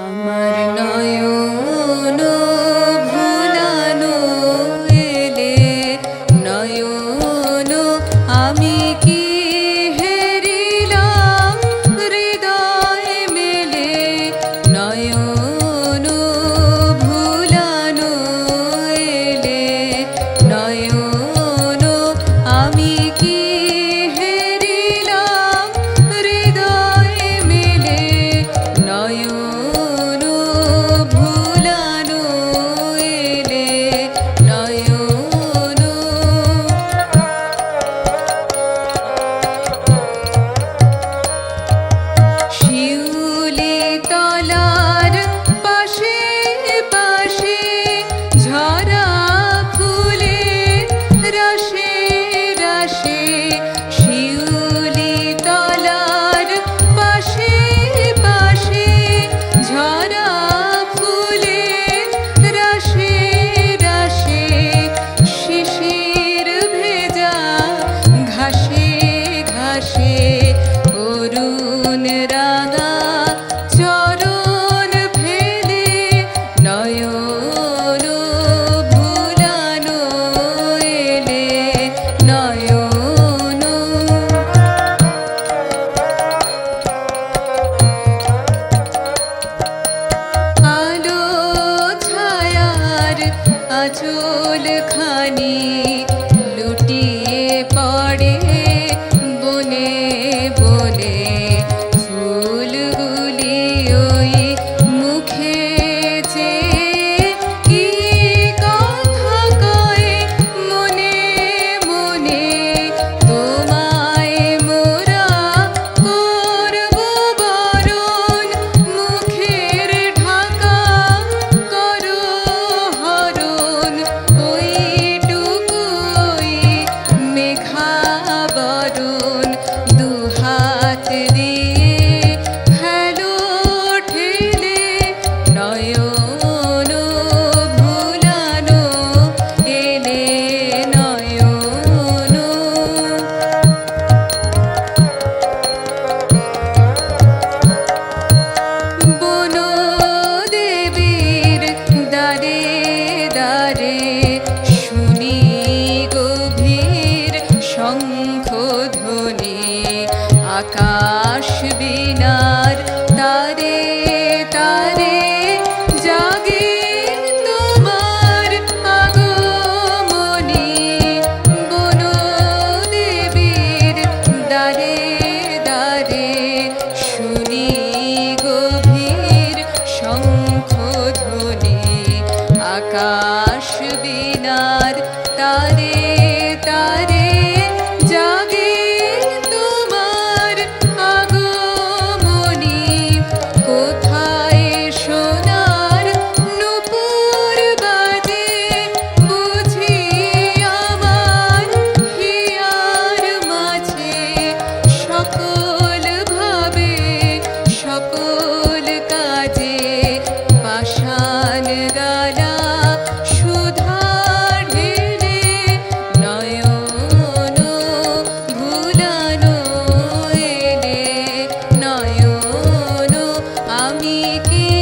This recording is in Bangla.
আমার নয়ন ভুলানো এলে নয়ন আমি আচল খানি আকাশ के